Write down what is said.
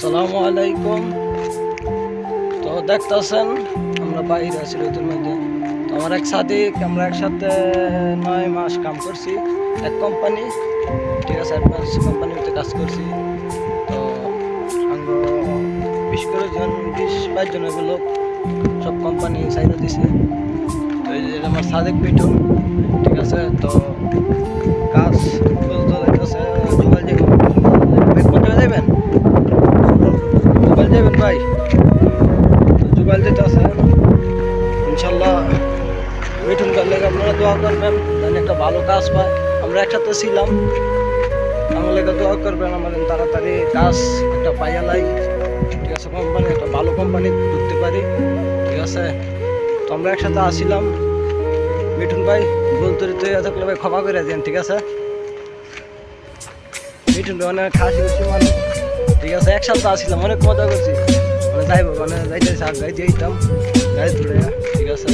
আসসালামু আলাইকুম। তো দেখতেছেন, আমরা বাইরে আছি রোদের মধ্যে। তো আমার এক আমরা একসাথে নয় মাস কাম করছি। এক কোম্পানি ঠিক আছে অ্যাডভান্স কোম্পানিতে কাজ করছি। তো আমরা বিশ করে জন, বিশ, বাইশ জন এগুলো সব কোম্পানি সাইডে দিছে। তো এই আমার সাদেক পিটুন, ঠিক আছে, তো ভাই। জুগাল যেতে আছে, ইনশাল্লাহ মিঠুন করলে আপনারা দোয়া করবেন, যেন একটা ভালো কাজ পায়। আমরা একসাথে ছিলাম, আমার লেগে দোয়া করবেন আমাদের তাড়াতাড়ি কাজ একটা পাইয়া লাই ঠিক আছে কোম্পানি একটা ভালো কোম্পানি ঢুকতে পারি। ঠিক আছে, তো আমরা একসাথে আসিলাম। মিঠুন ভাই বলতে তো থাকলে ভাই ক্ষমা করে দেন, ঠিক আছে? মিঠুন ভাই অনেক খাসি করছি মানে ঠিক আছে একসাথে আসছিলাম অনেক মজা করছি। মানে যাইব মানে যাইতে শাক যাইতাম গাড়ি ধরে, ঠিক আছে।